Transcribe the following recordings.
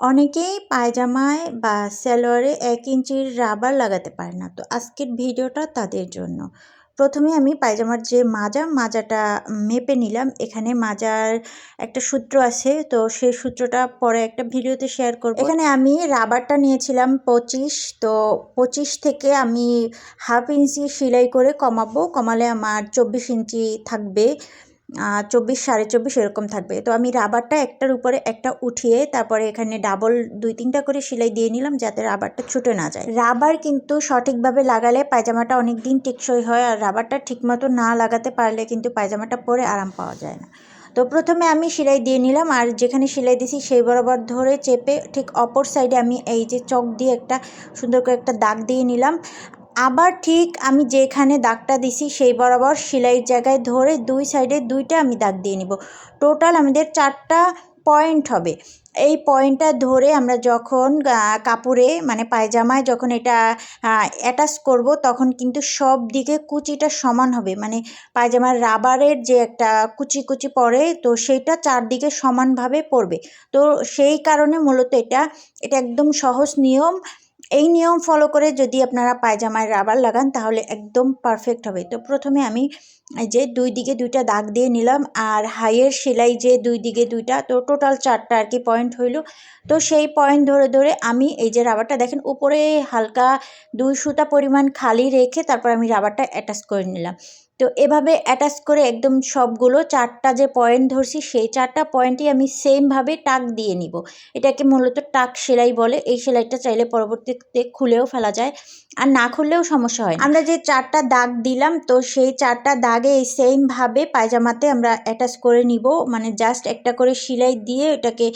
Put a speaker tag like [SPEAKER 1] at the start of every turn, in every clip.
[SPEAKER 1] অনেকেই পায়জামায় বা সালোয়ারে এক ইঞ্চির রাবার লাগাতে পারে না। তো আজকের ভিডিওটা তাদের জন্য। প্রথমে আমি পায়জামার যে মাজা, মাজাটা মেপে নিলাম। এখানে মাজার একটা সূত্র আছে। তো সেই সূত্রটা পরে একটা ভিডিওতে শেয়ার করব। এখানে আমি রাবারটা নিয়েছিলাম পঁচিশ। তো পঁচিশ থেকে আমি হাফ ইঞ্চি সেলাই করে কমাবো। কমালে আমার চব্বিশ ইঞ্চি থাকবে। চব্বিশ, সাড়ে চব্বিশ এরকম থাকবে। তো আমি রাবারটা একটার উপরে একটা উঠিয়ে তারপরে এখানে ডাবল দুই তিনটা করে সেলাই দিয়ে নিলাম যাতে রাবারটা ছুটে না যায়। রাবার কিন্তু সঠিকভাবে লাগালে পায়জামাটা অনেক দিন টেকসই হয় আর রাবারটা ঠিকমতো না লাগাতে পারলে কিন্তু পায়জামাটা পরে আরাম পাওয়া যায় না। তো প্রথমে আমি সেলাই দিয়ে নিলাম আর যেখানে সেলাই দিয়েছি সেই বরাবর ধরে চেপে ঠিক অপর সাইডে আমি এই যে চক দিয়ে একটা সুন্দর করে একটা দাগ দিয়ে নিলাম। আবার ঠিক আমি যেখানে দাগটা দিছি সেই বরাবর সেলাইয়ের জায়গায় ধরে দুই সাইডে দুইটা আমি দাগ দিয়ে নিব। টোটাল আমাদের চারটা পয়েন্ট হবে। এই পয়েন্টটা ধরে আমরা যখন কাপড়ে মানে পায়জামায় যখন এটা অ্যাটাচ করব তখন কিন্তু সব দিকে কুচিটা সমান হবে। মানে পায়জামার রাবারের যে একটা কুচি কুচি পড়ে তো সেইটা চারদিকে সমানভাবে পড়বে। তো সেই কারণে মূলত এটা এটা একদম সহজ নিয়ম। এই নিয়ম ফলো করে যদি আপনারা পায়জামায় রাবার লাগান তাহলে একদম পারফেক্ট হবে। তো প্রথমে আমি যে দুই দিকে দুইটা দাগ দিয়ে নিলাম আর হাইয়ের সেলাই যে দুই দিকে দুইটা, তো টোটাল চারটা আর কি পয়েন্ট হইল। তো সেই পয়েন্ট ধরে ধরে আমি এই যে রাবারটা দেখেন, উপরে হালকা দুই সুতা পরিমাণ খালি রেখে তারপর আমি রাবারটা অ্যাটাচ করে নিলাম। তো এভাবে অ্যাটাচ করে একদম সবগুলো চারটা যে পয়েন্ট ধরছি, সেই চারটা পয়েন্টই আমি সেমভাবে টাক দিয়ে নিব। এটাকে মূলত টাক সেলাই বলে। এই সেলাইটা চাইলে পরবর্তীতে খুলেও ফেলা যায়। আর না খুললেও সমস্যা হয় আমরা যে চারটা দাগ দিলাম, তো সেই চারটা দাগে এই সেমভাবে পায়জামাতে আমরা অ্যাটাচ করে নিব। মানে জাস্ট একটা করে সেলাই দিয়ে এটাকে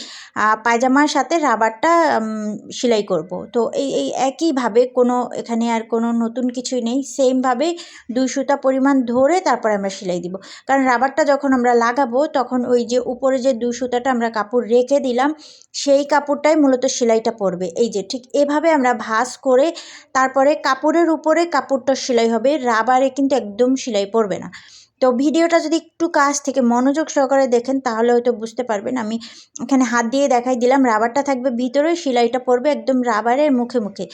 [SPEAKER 1] পায়জামার সাথে রাবারটা সেলাই করব। তো এই এই একইভাবে কোনো, এখানে আর কোনো নতুন কিছুই নেই। সেমভাবে দুই সুতা পরিমাণ ধরে তারপরে আমরা সেলাই দিব। কারণ রাবারটা যখন আমরা লাগাবো, তখন ওই যে উপরে যে দুই সুতাটা আমরা কাপড় রেখে দিলাম, সেই কাপড়টাই মূলত সেলাইটা পড়বে এই যে ঠিক এভাবে আমরা ভাস করে তারপরে কাপড়ের উপরে কাপড়টা সেলাই হবে। রাবারে কিন্তু একদম সেলাই পড়বে না। তো ভিডিওটা যদি একটু কাছ থেকে মনোযোগ সহকারে দেখেন, তাহলে হয়তো বুঝতে পারবেন। আমি এখানে হাত দিয়ে দেখাই দিলাম, রাবারটা থাকবে ভিতরে সেলাইটা পড়বে একদম রাবারের মুখে মুখে।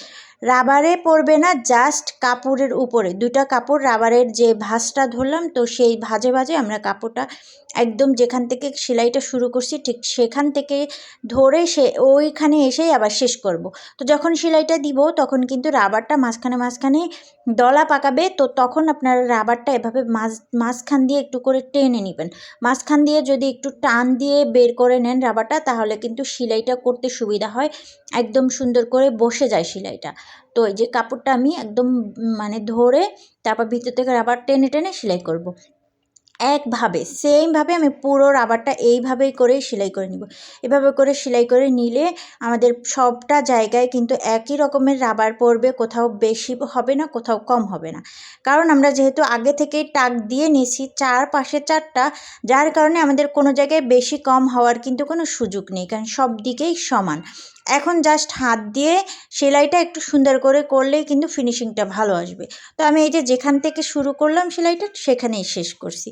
[SPEAKER 1] রাবারে পড়বে না জাস্ট কাপড়ের উপরে। দুটা কাপড় রাবারের যে ভাঁজটা ধরলাম, তো সেই ভাজে ভাজে আমরা কাপড়টা একদম যেখান থেকে সেলাইটা শুরু করছি, ঠিক সেখান থেকে ধরে সে ওইখানে এসেই আবার শেষ করব। তো যখন সেলাইটা দিব, তখন কিন্তু রাবারটা মাঝখানে মাঝখানে দলা পাকাবে, তো তখন আপনার রাবারটা এভাবে মাঝ, মাঝখান দিয়ে একটু করে টেনে নেবেন মাঝখান দিয়ে যদি একটু টান দিয়ে বের করে নেন রাবারটা, তাহলে কিন্তু সেলাইটা করতে সুবিধা হয় একদম সুন্দর করে বসে যায় সেলাইটা তো এই যে কাপড়টা আমি একদম মানে ধরে, তারপর ভিতর থেকে রাবার টেনে টেনে সেলাই করব। একভাবে সেমভাবে আমি পুরো রাবারটা এইভাবেই করেই সেলাই করে নিব। এভাবে করে সেলাই করে নিলে আমাদের সবটা জায়গায় কিন্তু একই রকমের রাবার পড়বে, কোথাও বেশি হবে না, কোথাও কম হবে না। কারণ আমরা যেহেতু আগে থেকেই টাক দিয়ে নিয়েছি চার পাশে চারটা, যার কারণে আমাদের কোনো জায়গায় বেশি কম হওয়ার কিন্তু কোনো সুযোগ নেই, কারণ সব দিকেই সমান। এখন জাস্ট হাত দিয়ে সেলাইটা একটু সুন্দর করে করলেই কিন্তু ফিনিশিংটা ভালো আসবে। তো আমি এই যে যেখান থেকে শুরু করলাম সেলাইটা, সেখানেই শেষ করছি।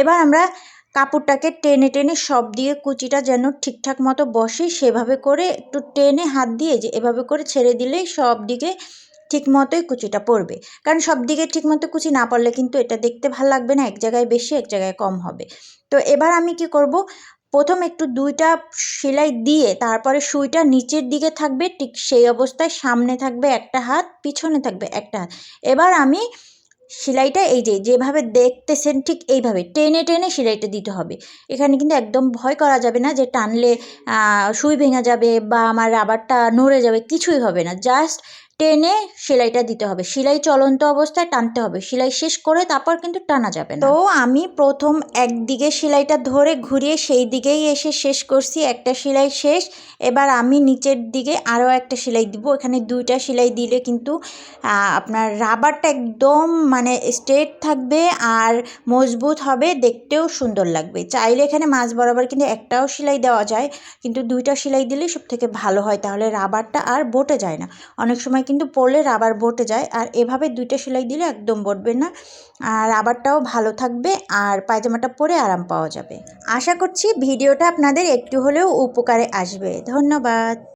[SPEAKER 1] এবার আমরা কাপড়টাকে টেনে টেনে সব দিয়ে কুচিটা যেন ঠিকঠাক মতো বসে সেভাবে করে একটু টেনে হাত দিয়ে যে এভাবে করে ছেড়ে দিলেই সব দিকে ঠিক মতোই কুচিটা পড়বে। কারণ সব দিকে ঠিক মতো কুচি না পড়লে কিন্তু এটা দেখতে ভালো লাগবে না, এক জায়গায় বেশি, এক জায়গায় কম হবে। তো এবার আমি কি করব? প্রথম একটু দুইটা সেলাই দিয়ে তারপরে সুইটা নিচের দিকে থাকবে, ঠিক সেই অবস্থায় সামনে থাকবে একটা হাত, পিছনে থাকবে একটা হাত। এবার আমি সেলাইটা এই যে, যেভাবে দেখতেছেন ঠিক এইভাবে টেনে টেনে সেলাইটা দিতে হবে। এখানে কিন্তু একদম ভয় করা যাবে না যে টানলে সুই ভেঙে যাবে বা আমার রাবারটা নড়ে যাবে, কিছুই হবে না। জাস্ট টেনে সেলাইটা দিতে হবে। সেলাই চলন্ত অবস্থায় টানতে হবে। সেলাই শেষ করে তারপর কিন্তু টানা যাবে তো আমি প্রথম একদিকে সেলাইটা ধরে ঘুরিয়ে সেই দিকেই এসে শেষ করছি। একটা সেলাই শেষ। এবার আমি নিচের দিকে আরও একটা সেলাই দিব। এখানে দুইটা সেলাই দিলে কিন্তু আপনার রাবারটা একদম মানে স্ট্রেট থাকবে আর মজবুত হবে। দেখতেও সুন্দর লাগবে। চাইলে এখানে মাছ বরাবর কিন্তু একটাও সেলাই দেওয়া যায়। কিন্তু দুইটা সেলাই দিলে সব থেকে ভালো হয়। তাহলে রাবারটা আর বটে যায় না। অনেক সময় কিন্তু পরলে রাবার বটে যায়। আর এভাবে দুইটা সেলাই দিলে একদম বটবে না। আর রাবারটাও ভালো থাকবে আর পায়জামাটা পরে আরাম পাওয়া যাবে। আশা করছি ভিডিওটা আপনাদের একটু হলেও উপকারে আসবে। ধন্যবাদ।